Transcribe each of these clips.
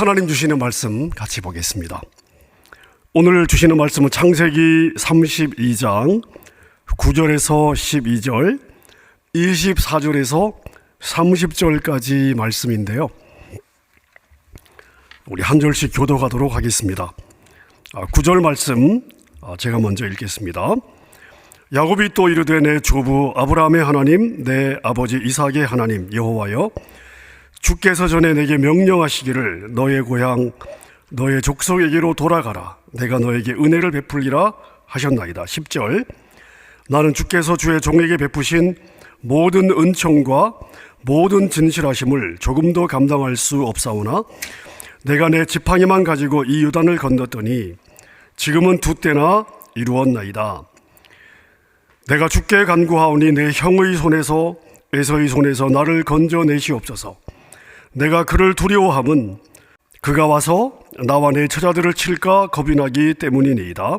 하나님 주시는 말씀 같이 보겠습니다. 오늘 주시는 말씀은 창세기 32장 9절에서 12절, 24절에서 30절까지 말씀인데요. 우리 한 절씩 교도하도록 하겠습니다. 9절 말씀 아, 제가 먼저 읽겠습니다. 야곱이 또 이르되 내 조부 아브라함의 하나님 내 아버지 이삭의 하나님 여호와여 주께서 전에 내게 명령하시기를 너의 고향 너의 족속에게로 돌아가라. 내가 너에게 은혜를 베풀리라 하셨나이다. 10절. 나는 주께서 주의 종에게 베푸신 모든 은총과 모든 진실하심을 조금도 감당할 수 없사오나 내가 내 지팡이만 가지고 이 유단을 건넜더니 지금은 두 때나 이루었나이다. 내가 주께 간구하오니 내 형의 손에서 에서의 손에서 나를 건져내시옵소서. 내가 그를 두려워함은 그가 와서 나와 내 처자들을 칠까 겁이 나기 때문이니이다.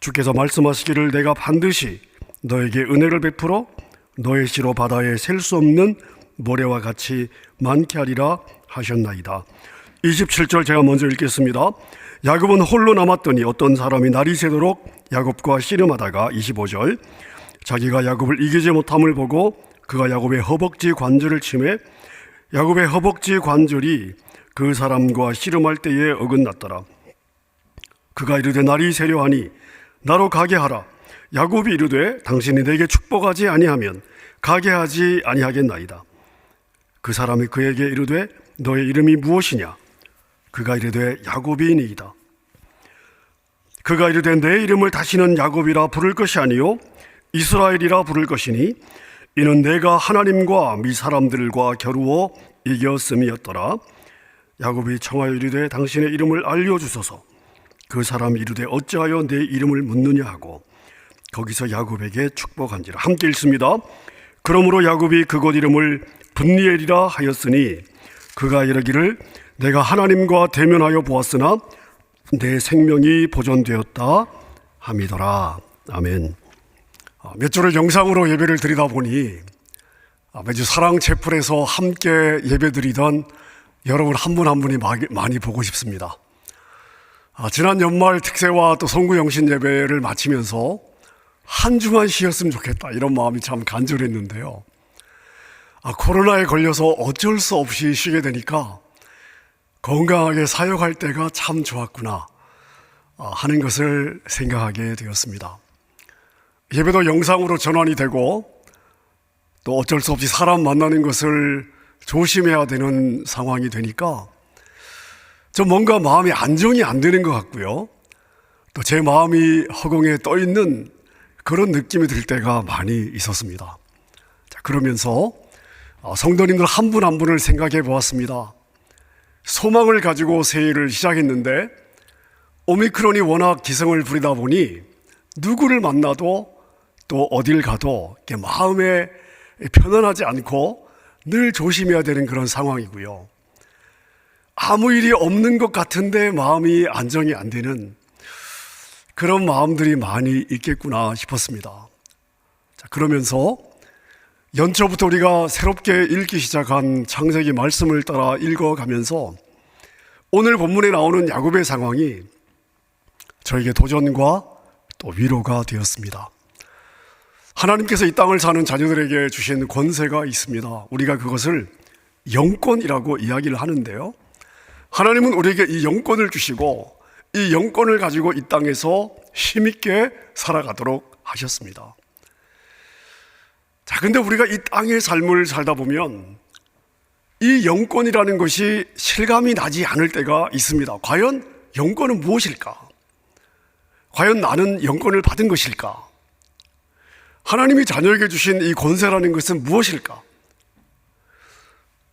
주께서 말씀하시기를 내가 반드시 너에게 은혜를 베풀어 너의 씨로 바다에 셀 수 없는 모래와 같이 많게 하리라 하셨나이다. 27절 제가 먼저 읽겠습니다. 야곱은 홀로 남았더니 어떤 사람이 날이 새도록 야곱과 씨름하다가 25절 자기가 야곱을 이기지 못함을 보고 그가 야곱의 허벅지 관절을 치매 야곱의 허벅지 관절이 그 사람과 씨름할 때에 어긋났더라. 그가 이르되 날이 새려하니 나로 가게 하라. 야곱이 이르되 당신이 내게 축복하지 아니하면 가게 하지 아니하겠나이다. 그 사람이 그에게 이르되 너의 이름이 무엇이냐? 그가 이르되 야곱이니이다. 그가 이르되 내 이름을 다시는 야곱이라 부를 것이 아니요 이스라엘이라 부를 것이니 이는 내가 하나님과 미 사람들과 겨루어 이겼음이었더라. 야곱이 청하여 이르되 당신의 이름을 알려 주소서. 그 사람 이르되 어찌하여 내 이름을 묻느냐 하고 거기서 야곱에게 축복한지라 함께 읽습니다. 그러므로 야곱이 그곳 이름을 분니엘이라 하였으니 그가 이르기를 내가 하나님과 대면하여 보았으나 내 생명이 보존되었다 함이더라. 아멘. 아, 몇 주를 영상으로 예배를 드리다 보니 아, 매주 사랑 채플에서 함께 예배드리던 여러분 한 분한 분이 많이 보고 싶습니다. 아, 지난 연말 특세와 또 송구영신 예배를 마치면서 한 주만 쉬었으면 좋겠다 이런 마음이 참 간절했는데요. 아, 코로나에 걸려서 어쩔 수 없이 쉬게 되니까 건강하게 사역할 때가 참 좋았구나 아, 하는 것을 생각하게 되었습니다. 예배도 영상으로 전환이 되고 또 어쩔 수 없이 사람 만나는 것을 조심해야 되는 상황이 되니까 좀 뭔가 마음이 안정이 안 되는 것 같고요. 또 제 마음이 허공에 떠 있는 그런 느낌이 들 때가 많이 있었습니다. 자, 그러면서 어, 성도님들 한 분 한 분을 생각해 보았습니다. 소망을 가지고 새해를 시작했는데 오미크론이 워낙 기승을 부리다 보니 누구를 만나도 또 어딜 가도 마음에 편안하지 않고 늘 조심해야 되는 그런 상황이고요. 아무 일이 없는 것 같은데 마음이 안정이 안 되는 그런 마음들이 많이 있겠구나 싶었습니다. 자, 그러면서 연초부터 우리가 새롭게 읽기 시작한 창세기 말씀을 따라 읽어가면서 오늘 본문에 나오는 야곱의 상황이 저에게 도전과 또 위로가 되었습니다. 하나님께서 이 땅을 사는 자녀들에게 주신 권세가 있습니다. 우리가 그것을 영권이라고 이야기를 하는데요. 하나님은 우리에게 이 영권을 주시고 이 영권을 가지고 이 땅에서 힘있게 살아가도록 하셨습니다. 자, 근데 우리가 이 땅의 삶을 살다 보면 이 영권이라는 것이 실감이 나지 않을 때가 있습니다. 과연 영권은 무엇일까? 과연 나는 영권을 받은 것일까? 하나님이 자녀에게 주신 이 권세라는 것은 무엇일까?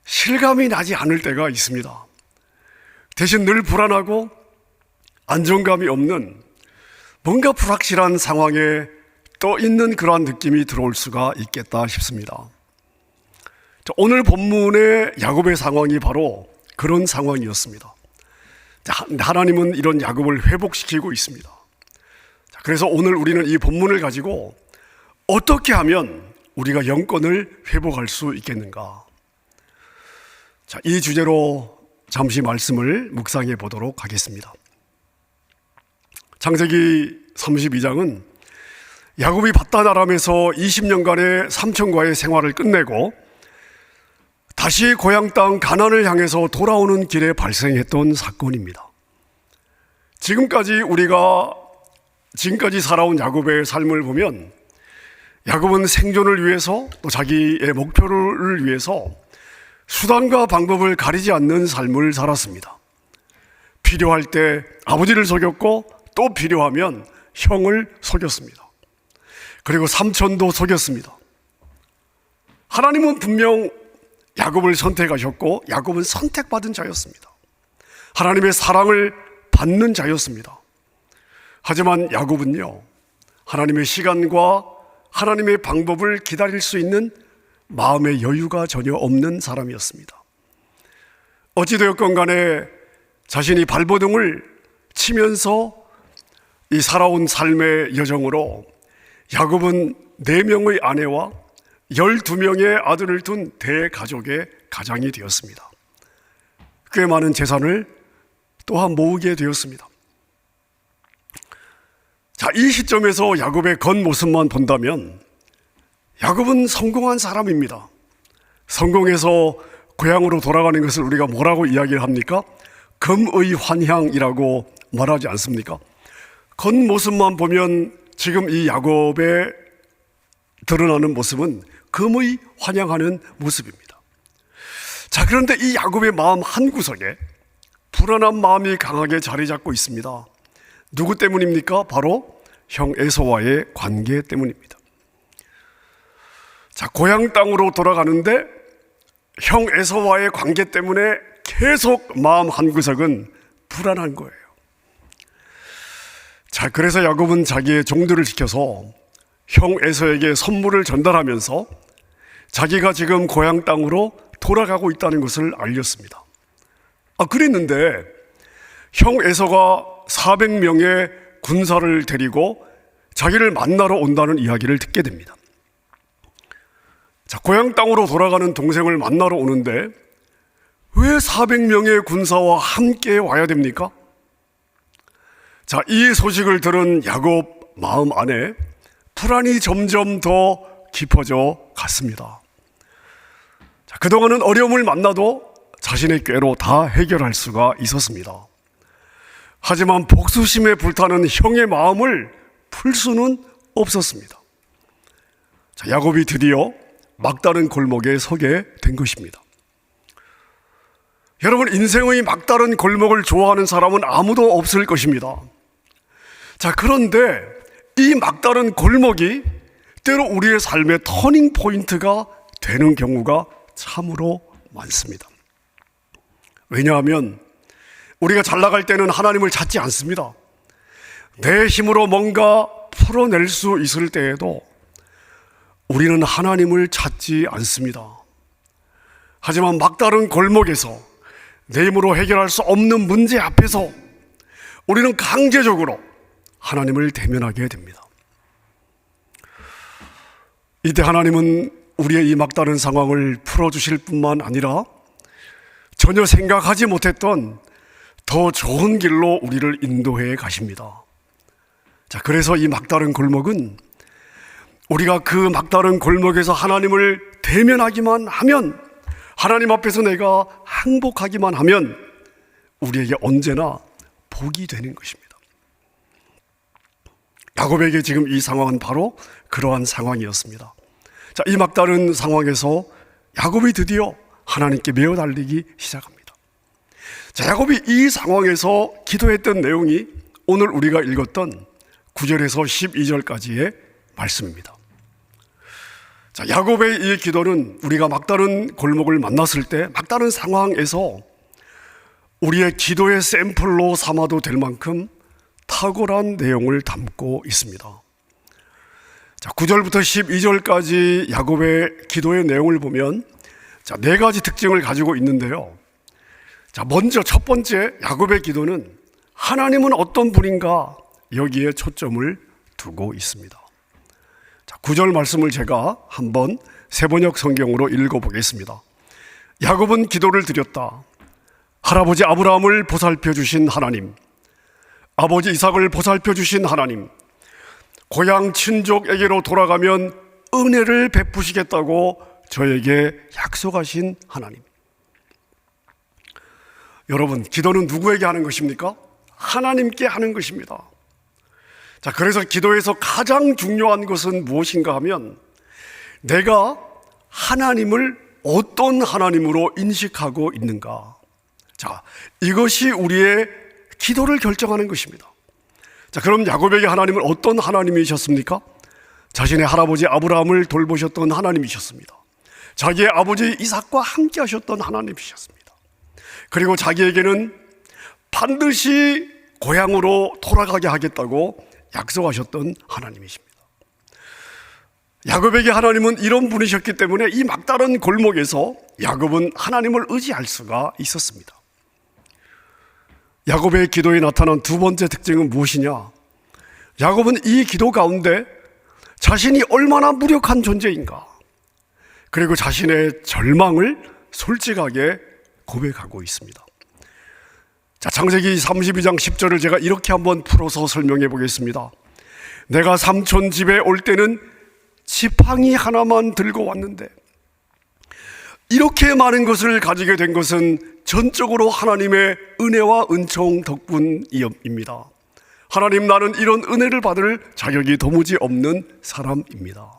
실감이 나지 않을 때가 있습니다. 대신 늘 불안하고 안정감이 없는 뭔가 불확실한 상황에 떠 있는 그러한 느낌이 들어올 수가 있겠다 싶습니다. 오늘 본문의 야곱의 상황이 바로 그런 상황이었습니다. 하나님은 이런 야곱을 회복시키고 있습니다. 그래서 오늘 우리는 이 본문을 가지고 어떻게 하면 우리가 영권을 회복할 수 있겠는가? 자, 이 주제로 잠시 말씀을 묵상해 보도록 하겠습니다. 창세기 32장은 야곱이 바다나람에서 20년간의 삼촌과의 생활을 끝내고 다시 고향 땅 가난을 향해서 돌아오는 길에 발생했던 사건입니다. 지금까지 우리가 지금까지 살아온 야곱의 삶을 보면 야곱은 생존을 위해서 또 자기의 목표를 위해서 수단과 방법을 가리지 않는 삶을 살았습니다. 필요할 때 아버지를 속였고 또 필요하면 형을 속였습니다. 그리고 삼촌도 속였습니다. 하나님은 분명 야곱을 선택하셨고 야곱은 선택받은 자였습니다. 하나님의 사랑을 받는 자였습니다. 하지만 야곱은요, 하나님의 시간과 하나님의 방법을 기다릴 수 있는 마음의 여유가 전혀 없는 사람이었습니다. 어찌되었건 간에 자신이 발버둥을 치면서 이 살아온 삶의 여정으로 야곱은 네 명의 아내와 열두 명의 아들을 둔 대가족의 가장이 되었습니다. 꽤 많은 재산을 또한 모으게 되었습니다. 자, 이 시점에서 야곱의 겉모습만 본다면 야곱은 성공한 사람입니다. 성공해서 고향으로 돌아가는 것을 우리가 뭐라고 이야기를 합니까? 금의 환향이라고 말하지 않습니까? 겉모습만 보면 지금 이 야곱의 드러나는 모습은 금의 환영하는 모습입니다. 자, 그런데 이 야곱의 마음 한 구석에 불안한 마음이 강하게 자리 잡고 있습니다. 누구 때문입니까? 바로 형 에서와의 관계 때문입니다. 자, 고향 땅으로 돌아가는데 형 에서와의 관계 때문에 계속 마음 한 구석은 불안한 거예요. 자, 그래서 야곱은 자기의 종들을 지켜서 형 에서에게 선물을 전달하면서 자기가 지금 고향 땅으로 돌아가고 있다는 것을 알렸습니다. 아, 그랬는데 형 에서가 400명의 군사를 데리고 자기를 만나러 온다는 이야기를 듣게 됩니다. 자, 고향 땅으로 돌아가는 동생을 만나러 오는데 왜 400명의 군사와 함께 와야 됩니까? 자, 이 소식을 들은 야곱 마음 안에 불안이 점점 더 깊어져 갔습니다. 자, 그동안은 어려움을 만나도 자신의 꾀로 다 해결할 수가 있었습니다. 하지만 복수심에 불타는 형의 마음을 풀 수는 없었습니다. 자, 야곱이 드디어 막다른 골목에 서게 된 것입니다. 여러분, 인생의 막다른 골목을 좋아하는 사람은 아무도 없을 것입니다. 자, 그런데 이 막다른 골목이 때로 우리의 삶의 터닝 포인트가 되는 경우가 참으로 많습니다. 왜냐하면 우리가 잘 나갈 때는 하나님을 찾지 않습니다. 내 힘으로 뭔가 풀어낼 수 있을 때에도 우리는 하나님을 찾지 않습니다. 하지만 막다른 골목에서 내 힘으로 해결할 수 없는 문제 앞에서 우리는 강제적으로 하나님을 대면하게 됩니다. 이때 하나님은 우리의 이 막다른 상황을 풀어주실 뿐만 아니라 전혀 생각하지 못했던 더 좋은 길로 우리를 인도해 가십니다. 자, 그래서 이 막다른 골목은 우리가 그 막다른 골목에서 하나님을 대면하기만 하면 하나님 앞에서 내가 항복하기만 하면 우리에게 언제나 복이 되는 것입니다. 야곱에게 지금 이 상황은 바로 그러한 상황이었습니다. 자, 이 막다른 상황에서 야곱이 드디어 하나님께 매어 달리기 시작합니다. 자, 야곱이 이 상황에서 기도했던 내용이 오늘 우리가 읽었던 9절에서 12절까지의 말씀입니다. 자, 야곱의 이 기도는 우리가 막다른 골목을 만났을 때 막다른 상황에서 우리의 기도의 샘플로 삼아도 될 만큼 탁월한 내용을 담고 있습니다. 자, 9절부터 12절까지 야곱의 기도의 내용을 보면 자, 네 가지 특징을 가지고 있는데요. 자, 먼저 첫 번째 야곱의 기도는 하나님은 어떤 분인가 여기에 초점을 두고 있습니다. 자, 9절 말씀을 제가 한번 세번역 성경으로 읽어 보겠습니다. 야곱은 기도를 드렸다. 할아버지 아브라함을 보살펴 주신 하나님, 아버지 이삭을 보살펴 주신 하나님, 고향 친족에게로 돌아가면 은혜를 베푸시겠다고 저에게 약속하신 하나님. 여러분, 기도는 누구에게 하는 것입니까? 하나님께 하는 것입니다. 자, 그래서 기도에서 가장 중요한 것은 무엇인가 하면 내가 하나님을 어떤 하나님으로 인식하고 있는가. 자, 이것이 우리의 기도를 결정하는 것입니다. 자, 그럼 야곱에게 하나님은 어떤 하나님이셨습니까? 자신의 할아버지 아브라함을 돌보셨던 하나님이셨습니다. 자기의 아버지 이삭과 함께 하셨던 하나님이셨습니다. 그리고 자기에게는 반드시 고향으로 돌아가게 하겠다고 약속하셨던 하나님이십니다. 야곱에게 하나님은 이런 분이셨기 때문에 이 막다른 골목에서 야곱은 하나님을 의지할 수가 있었습니다. 야곱의 기도에 나타난 두 번째 특징은 무엇이냐? 야곱은 이 기도 가운데 자신이 얼마나 무력한 존재인가, 그리고 자신의 절망을 솔직하게 고백하고 있습니다. 자, 창세기 32장 10절을 제가 이렇게 한번 풀어서 설명해 보겠습니다. 내가 삼촌 집에 올 때는 지팡이 하나만 들고 왔는데 이렇게 많은 것을 가지게 된 것은 전적으로 하나님의 은혜와 은총 덕분입니다. 하나님 나는 이런 은혜를 받을 자격이 도무지 없는 사람입니다.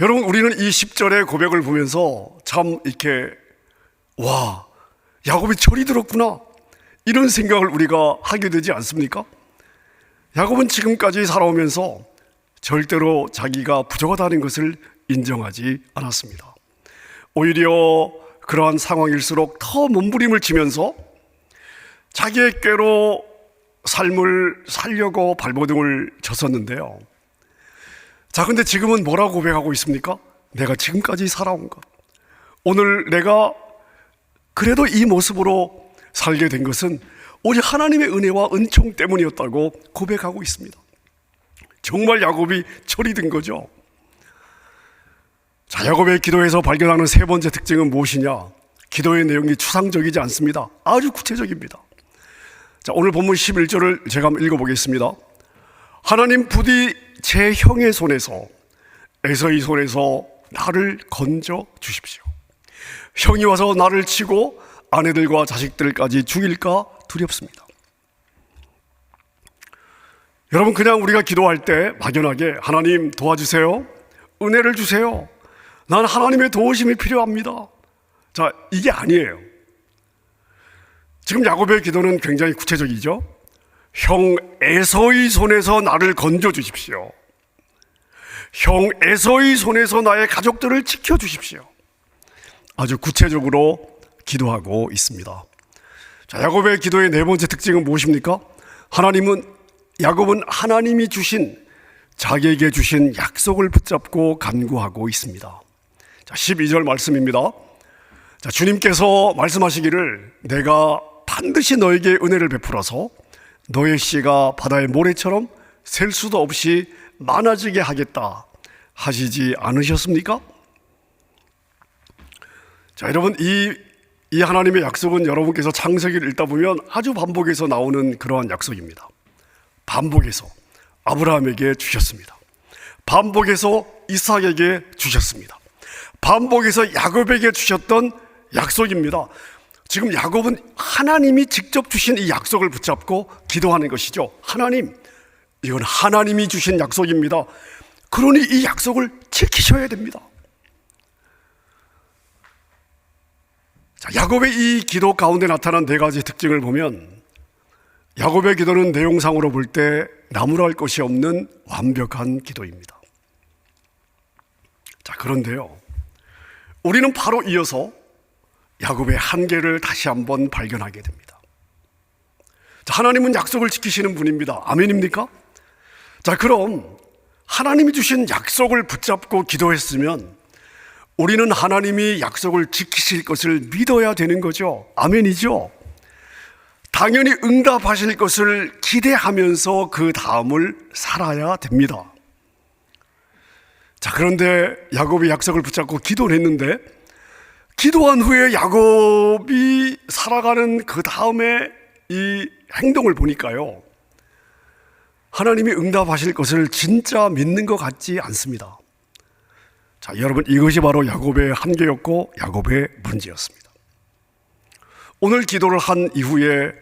여러분 우리는 이 10절의 고백을 보면서 참 이렇게 와 야곱이 철이 들었구나 이런 생각을 우리가 하게 되지 않습니까? 야곱은 지금까지 살아오면서 절대로 자기가 부족하다는 것을 인정하지 않았습니다. 오히려 그러한 상황일수록 더 몸부림을 치면서 자기의 꾀로 삶을 살려고 발버둥을 쳤었는데요. 자, 근데 지금은 뭐라고 고백하고 있습니까? 내가 지금까지 살아온 것. 오늘 내가 그래도 이 모습으로 살게 된 것은 오직 하나님의 은혜와 은총 때문이었다고 고백하고 있습니다. 정말 야곱이 철이 든 거죠. 자, 야곱의 기도에서 발견하는 세 번째 특징은 무엇이냐? 기도의 내용이 추상적이지 않습니다. 아주 구체적입니다. 자, 오늘 본문 11절을 제가 한번 읽어보겠습니다. 하나님 부디 제 형의 손에서 에서의 손에서 나를 건져 주십시오. 형이 와서 나를 치고 아내들과 자식들까지 죽일까 두렵습니다. 여러분 그냥 우리가 기도할 때 막연하게 하나님 도와주세요. 은혜를 주세요. 난 하나님의 도우심이 필요합니다. 자, 이게 아니에요. 지금 야곱의 기도는 굉장히 구체적이죠. 형 에서의 손에서 나를 건져 주십시오. 형 에서의 손에서 나의 가족들을 지켜 주십시오. 아주 구체적으로 기도하고 있습니다. 자, 야곱의 기도의 네 번째 특징은 무엇입니까? 하나님은 야곱은 하나님이 주신 자기에게 주신 약속을 붙잡고 간구하고 있습니다. 자, 12절 말씀입니다. 자, 주님께서 말씀하시기를 내가 반드시 너에게 은혜를 베풀어서 너의 씨가 바다의 모래처럼 셀 수도 없이 많아지게 하겠다 하시지 않으셨습니까? 자, 여러분 이, 이 하나님의 약속은 여러분께서 창세기를 읽다 보면 아주 반복해서 나오는 그러한 약속입니다. 반복해서 아브라함에게 주셨습니다. 반복해서 이삭에게 주셨습니다. 반복해서 야곱에게 주셨던 약속입니다. 지금 야곱은 하나님이 직접 주신 이 약속을 붙잡고 기도하는 것이죠. 하나님, 이건 하나님이 주신 약속입니다. 그러니 이 약속을 지키셔야 됩니다. 자, 야곱의 이 기도 가운데 나타난 네 가지 특징을 보면 야곱의 기도는 내용상으로 볼 때 나무랄 것이 없는 완벽한 기도입니다. 자, 그런데요. 우리는 바로 이어서 야곱의 한계를 다시 한번 발견하게 됩니다. 자, 하나님은 약속을 지키시는 분입니다. 아멘입니까? 자, 그럼 하나님이 주신 약속을 붙잡고 기도했으면 우리는 하나님이 약속을 지키실 것을 믿어야 되는 거죠. 아멘이죠? 당연히 응답하실 것을 기대하면서 그 다음을 살아야 됩니다. 자, 그런데 야곱이 약속을 붙잡고 기도를 했는데 기도한 후에 야곱이 살아가는 그 다음에 이 행동을 보니까요. 하나님이 응답하실 것을 진짜 믿는 것 같지 않습니다. 자, 여러분 이것이 바로 야곱의 한계였고 야곱의 문제였습니다. 오늘 기도를 한 이후에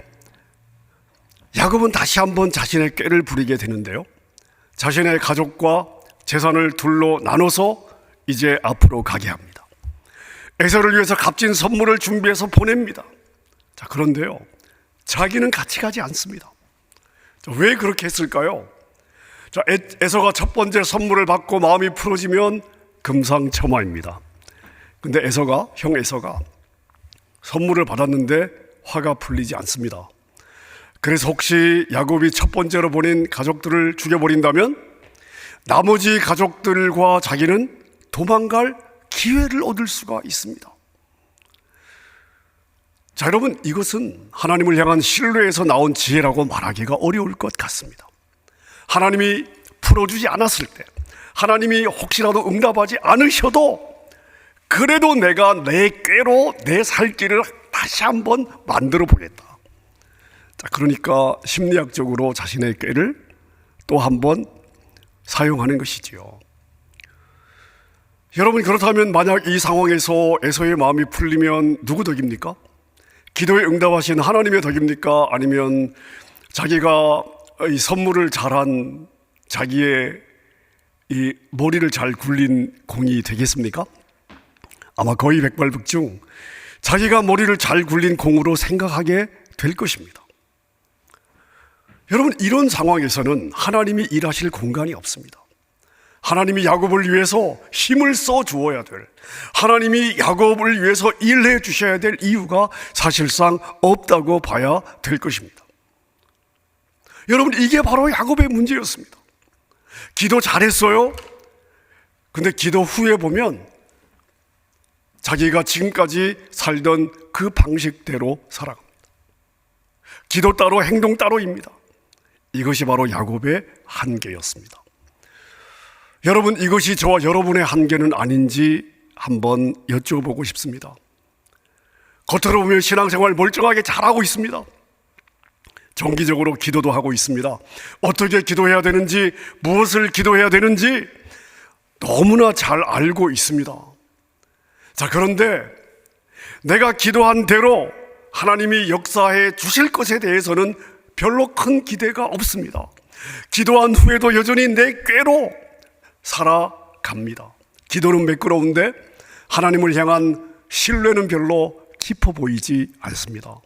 야곱은 다시 한번 자신의 꾀를 부리게 되는데요. 자신의 가족과 재산을 둘로 나눠서 이제 앞으로 가게 합니다. 에서를 위해서 값진 선물을 준비해서 보냅니다. 자, 그런데요. 자기는 같이 가지 않습니다. 자, 왜 그렇게 했을까요? 자, 에- 에서가 첫 번째 선물을 받고 마음이 풀어지면 금상첨화입니다. 근데 에서가, 형 에서가 선물을 받았는데 화가 풀리지 않습니다. 그래서 혹시 야곱이 첫 번째로 보낸 가족들을 죽여버린다면 나머지 가족들과 자기는 도망갈 기회를 얻을 수가 있습니다. 자, 여러분, 이것은 하나님을 향한 신뢰에서 나온 지혜라고 말하기가 어려울 것 같습니다. 하나님이 풀어주지 않았을 때, 하나님이 혹시라도 응답하지 않으셔도 그래도 내가 내 꾀로 내 살 길을 다시 한번 만들어 보겠다. 자, 그러니까 심리학적으로 자신의 꾀를 또 한번 사용하는 것이지요. 여러분 그렇다면 만약 이 상황에서 에서의 마음이 풀리면 누구 덕입니까? 기도에 응답하신 하나님의 덕입니까? 아니면 자기가 이 선물을 잘한 자기의 이 머리를 잘 굴린 공이 되겠습니까? 아마 거의 백발백중 자기가 머리를 잘 굴린 공으로 생각하게 될 것입니다. 여러분 이런 상황에서는 하나님이 일하실 공간이 없습니다. 하나님이 야곱을 위해서 힘을 써 주어야 될 하나님이 야곱을 위해서 일해 주셔야 될 이유가 사실상 없다고 봐야 될 것입니다. 여러분 이게 바로 야곱의 문제였습니다. 기도 잘했어요. 근데 기도 후에 보면 자기가 지금까지 살던 그 방식대로 살아갑니다. 기도 따로 행동 따로입니다. 이것이 바로 야곱의 한계였습니다. 여러분, 이것이 저와 여러분의 한계는 아닌지 한번 여쭤보고 싶습니다. 겉으로 보면 신앙생활 멀쩡하게 잘하고 있습니다. 정기적으로 기도도 하고 있습니다. 어떻게 기도해야 되는지, 무엇을 기도해야 되는지 너무나 잘 알고 있습니다. 자, 그런데 내가 기도한 대로 하나님이 역사해 주실 것에 대해서는 별로 큰 기대가 없습니다. 기도한 후에도 여전히 내 꾀로 살아갑니다. 기도는 매끄러운데 하나님을 향한 신뢰는 별로 깊어 보이지 않습니다.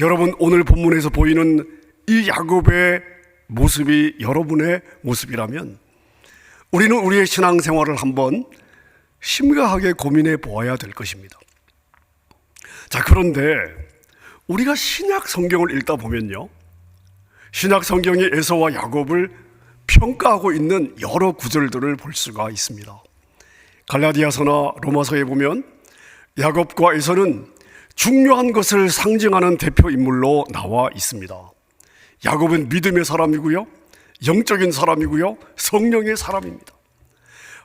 여러분 오늘 본문에서 보이는 이 야곱의 모습이 여러분의 모습이라면 우리는 우리의 신앙생활을 한번 심각하게 고민해 보아야 될 것입니다. 자, 그런데 우리가 신약 성경을 읽다 보면요. 신약 성경이 에서와 야곱을 평가하고 있는 여러 구절들을 볼 수가 있습니다. 갈라디아서나 로마서에 보면 야곱과 에서는 중요한 것을 상징하는 대표 인물로 나와 있습니다. 야곱은 믿음의 사람이고요. 영적인 사람이고요. 성령의 사람입니다.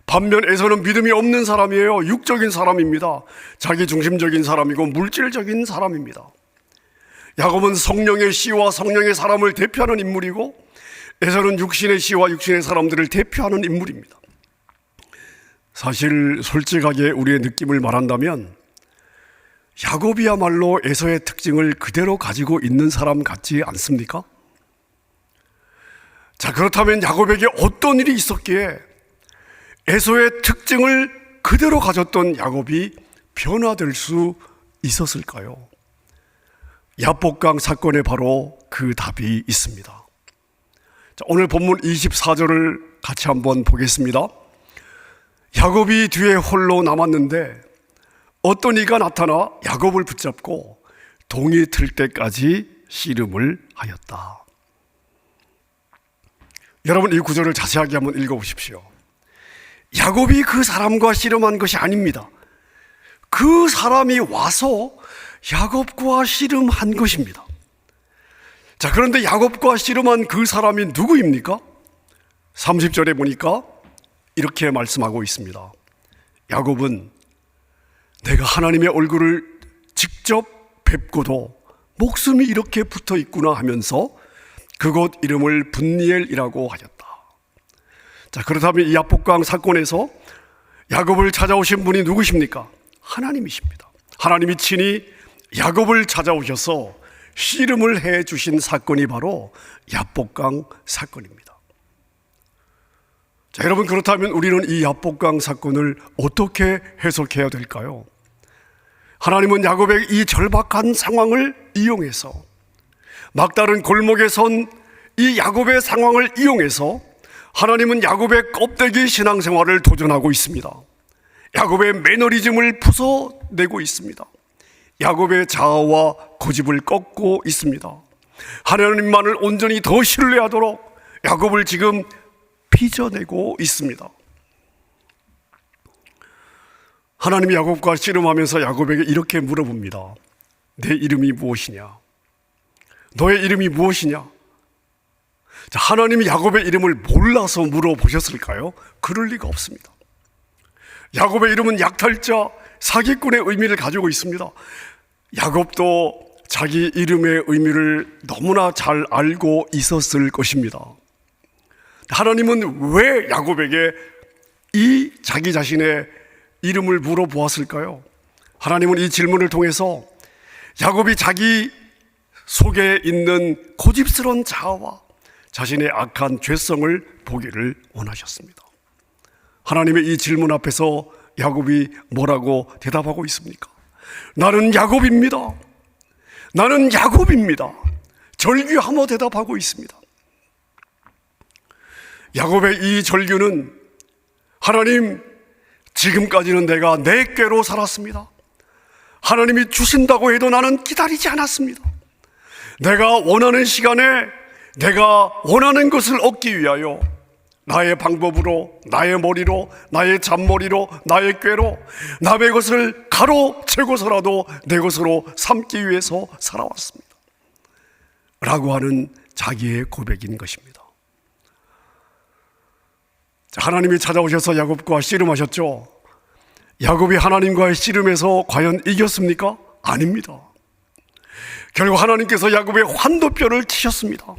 반면 에서는 믿음이 없는 사람이에요. 육적인 사람입니다. 자기 중심적인 사람이고 물질적인 사람입니다. 야곱은 성령의 씨와 성령의 사람을 대표하는 인물이고 에서는 육신의 씨와 육신의 사람들을 대표하는 인물입니다. 사실 솔직하게 우리의 느낌을 말한다면 야곱이야말로 에서의 특징을 그대로 가지고 있는 사람 같지 않습니까? 자, 그렇다면 야곱에게 어떤 일이 있었기에 에서의 특징을 그대로 가졌던 야곱이 변화될 수 있었을까요? 야복강 사건에 바로 그 답이 있습니다. 자, 오늘 본문 24절을 같이 한번 보겠습니다. 야곱이 뒤에 홀로 남았는데 어떤 이가 나타나 야곱을 붙잡고 동이 틀 때까지 씨름을 하였다. 여러분 이 구절을 자세하게 한번 읽어보십시오. 야곱이 그 사람과 씨름한 것이 아닙니다. 그 사람이 와서 야곱과 씨름한 것입니다. 자, 그런데 야곱과 씨름한 그 사람이 누구입니까? 30절에 보니까 이렇게 말씀하고 있습니다. 야곱은 내가 하나님의 얼굴을 직접 뵙고도 목숨이 이렇게 붙어 있구나 하면서 그곳 이름을 분니엘이라고 하였다. 자, 그렇다면 이 야복강 사건에서 야곱을 찾아오신 분이 누구십니까? 하나님이십니다. 하나님이 친히 야곱을 찾아오셔서 씨름을 해 주신 사건이 바로 야복강 사건입니다. 자, 여러분 그렇다면 우리는 이 야복강 사건을 어떻게 해석해야 될까요? 하나님은 야곱의 이 절박한 상황을 이용해서 막다른 골목에 선 이 야곱의 상황을 이용해서 하나님은 야곱의 껍데기 신앙생활을 도전하고 있습니다. 야곱의 매너리즘을 부숴내고 있습니다. 야곱의 자아와 고집을 꺾고 있습니다. 하나님만을 온전히 더 신뢰하도록 야곱을 지금 빚어내고 있습니다. 하나님이 야곱과 씨름하면서 야곱에게 이렇게 물어봅니다. 내 이름이 무엇이냐? 너의 이름이 무엇이냐? 자, 하나님이 야곱의 이름을 몰라서 물어보셨을까요? 그럴 리가 없습니다. 야곱의 이름은 약탈자, 사기꾼의 의미를 가지고 있습니다. 야곱도 자기 이름의 의미를 너무나 잘 알고 있었을 것입니다. 하나님은 왜 야곱에게 이 자기 자신의 이름을 물어보았을까요? 하나님은 이 질문을 통해서 야곱이 자기 속에 있는 고집스러운 자아와 자신의 악한 죄성을 보기를 원하셨습니다. 하나님의 이 질문 앞에서 야곱이 뭐라고 대답하고 있습니까? 나는 야곱입니다. 나는 야곱입니다. 절규하며 대답하고 있습니다. 야곱의 이 절규는 하나님 지금까지는 내가 내 꾀로 살았습니다. 하나님이 주신다고 해도 나는 기다리지 않았습니다. 내가 원하는 시간에 내가 원하는 것을 얻기 위하여 나의 방법으로, 나의 머리로, 나의 잔머리로, 나의 꾀로 남의 것을 가로채고서라도 내 것으로 삼기 위해서 살아왔습니다. 라고 하는 자기의 고백인 것입니다. 하나님이 찾아오셔서 야곱과 씨름하셨죠. 야곱이 하나님과의 씨름에서 과연 이겼습니까? 아닙니다. 결국 하나님께서 야곱의 환도뼈를 치셨습니다.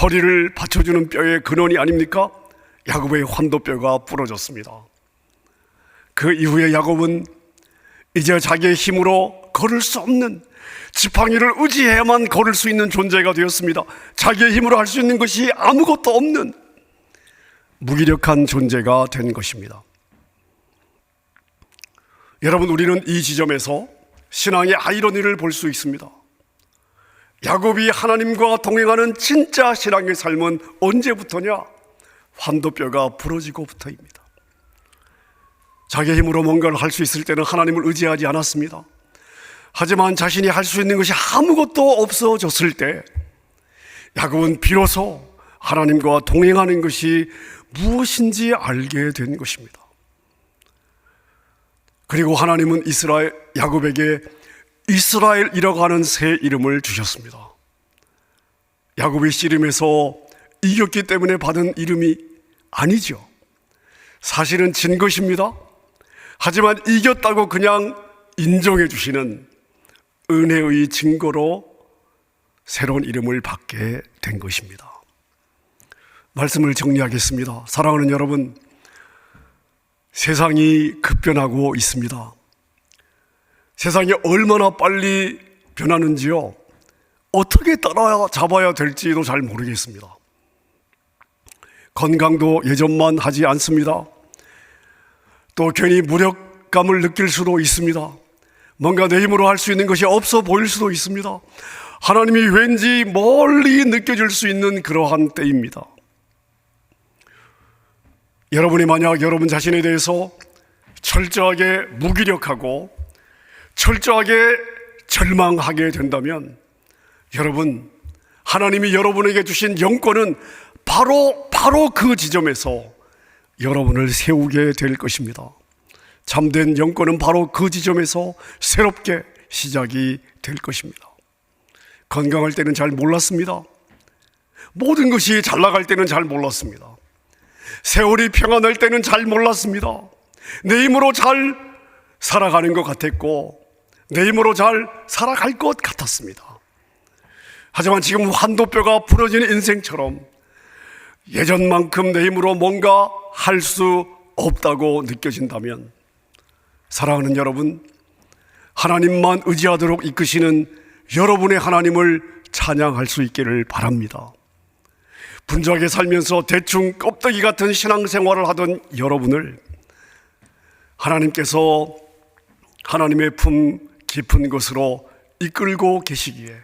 허리를 받쳐주는 뼈의 근원이 아닙니까? 야곱의 환도뼈가 부러졌습니다. 그 이후에 야곱은 이제 자기의 힘으로 걸을 수 없는 지팡이를 의지해야만 걸을 수 있는 존재가 되었습니다. 자기의 힘으로 할 수 있는 것이 아무것도 없는 무기력한 존재가 된 것입니다. 여러분, 우리는 이 지점에서 신앙의 아이러니를 볼 수 있습니다. 야곱이 하나님과 동행하는 진짜 신앙의 삶은 언제부터냐? 환도뼈가 부러지고부터입니다. 자기 힘으로 뭔가를 할 수 있을 때는 하나님을 의지하지 않았습니다. 하지만 자신이 할 수 있는 것이 아무것도 없어졌을 때 야곱은 비로소 하나님과 동행하는 것이 무엇인지 알게 된 것입니다. 그리고 하나님은 이스라엘 야곱에게 이스라엘이라고 하는 새 이름을 주셨습니다. 야곱이 씨름에서 이겼기 때문에 받은 이름이 아니죠. 사실은 진 것입니다. 하지만 이겼다고 그냥 인정해 주시는 은혜의 증거로 새로운 이름을 받게 된 것입니다. 말씀을 정리하겠습니다. 사랑하는 여러분, 세상이 급변하고 있습니다. 세상이 얼마나 빨리 변하는지요. 어떻게 따라잡아야 될지도 잘 모르겠습니다. 건강도 예전만 하지 않습니다. 또 괜히 무력감을 느낄 수도 있습니다. 뭔가 내 힘으로 할 수 있는 것이 없어 보일 수도 있습니다. 하나님이 왠지 멀리 느껴질 수 있는 그러한 때입니다. 여러분이 만약 여러분 자신에 대해서 철저하게 무기력하고 철저하게 절망하게 된다면 여러분 하나님이 여러분에게 주신 영권은 바로 바로 그 지점에서 여러분을 세우게 될 것입니다. 참된 영권은 바로 그 지점에서 새롭게 시작이 될 것입니다. 건강할 때는 잘 몰랐습니다. 모든 것이 잘 나갈 때는 잘 몰랐습니다. 세월이 평안할 때는 잘 몰랐습니다. 내 힘으로 잘 살아가는 것 같았고 내 힘으로 잘 살아갈 것 같았습니다. 하지만 지금 한도뼈가 부러지는 인생처럼 예전만큼 내 힘으로 뭔가 할 수 없다고 느껴진다면 사랑하는 여러분, 하나님만 의지하도록 이끄시는 여러분의 하나님을 찬양할 수 있기를 바랍니다. 분주하게 살면서 대충 껍데기 같은 신앙생활을 하던 여러분을 하나님께서 하나님의 품 깊은 곳으로 이끌고 계시기에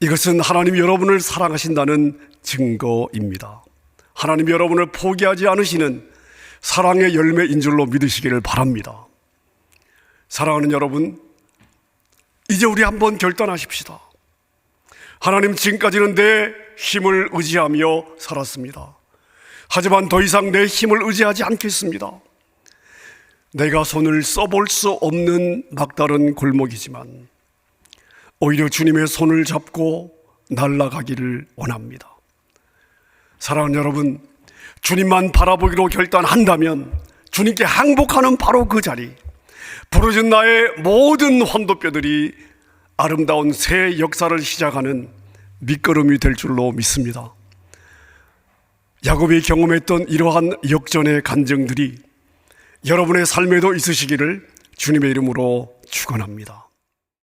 이것은 하나님 여러분을 사랑하신다는 증거입니다. 하나님 여러분을 포기하지 않으시는 사랑의 열매인 줄로 믿으시기를 바랍니다. 사랑하는 여러분, 이제 우리 한번 결단하십시다. 하나님 지금까지는 내 힘을 의지하며 살았습니다. 하지만 더 이상 내 힘을 의지하지 않겠습니다. 내가 손을 써볼 수 없는 막다른 골목이지만 오히려 주님의 손을 잡고 날아가기를 원합니다. 사랑하는 여러분, 주님만 바라보기로 결단한다면 주님께 항복하는 바로 그 자리, 부러진 나의 모든 환도뼈들이 아름다운 새 역사를 시작하는 밑거름이 될 줄로 믿습니다. 야곱이 경험했던 이러한 역전의 간증들이 여러분의 삶에도 있으시기를 주님의 이름으로 축원합니다.